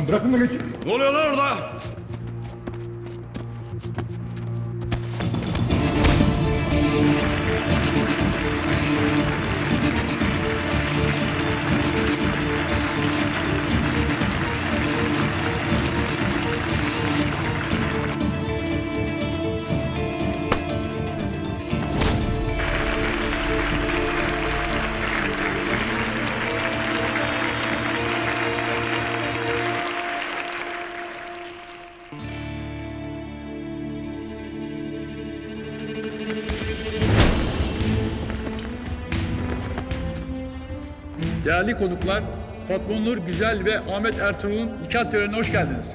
Lan bırakın da geçin. Ne oluyor lan orada? Değerli konuklar, Fatma Nur Güzel ve Ahmet Ertuğrul'un nikah törenine hoş geldiniz.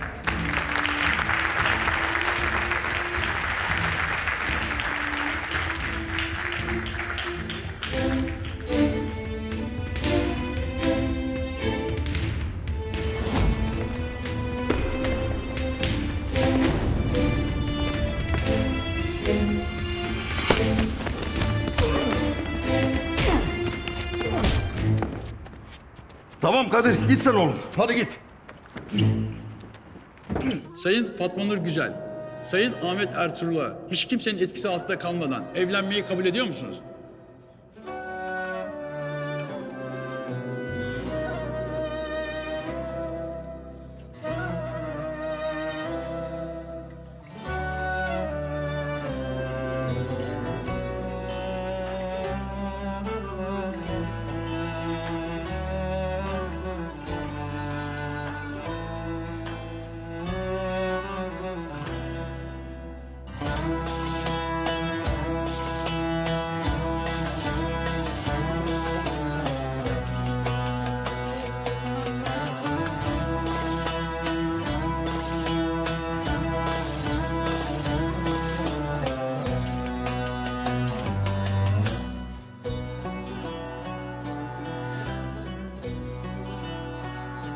Tamam Kadir git sen oğlum. Hadi git. Sayın Fatma Nur Güzel, Sayın Ahmet Ertuğrul'a hiç kimsenin etkisi altında kalmadan evlenmeyi kabul ediyor musunuz?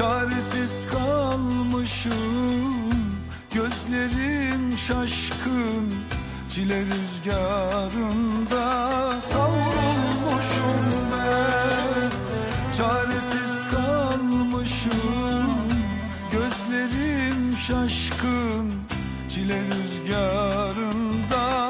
Çaresiz kalmışım Gözlerim şaşkın Çile rüzgarında savrulmuşum ben. Çaresiz kalmışım Gözlerim şaşkın Çile rüzgarında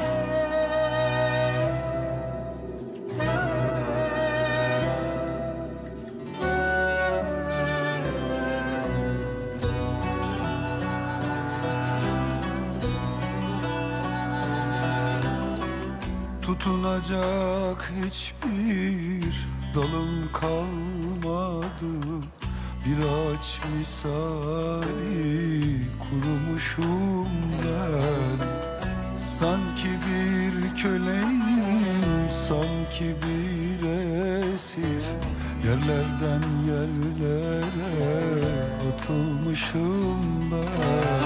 Tutunacak hiçbir dalım kalmadı. Bir ağaç misali kurumuşum ben. Sanki bir köleyim, sanki bir esir. Yerlerden yerlere atılmışım ben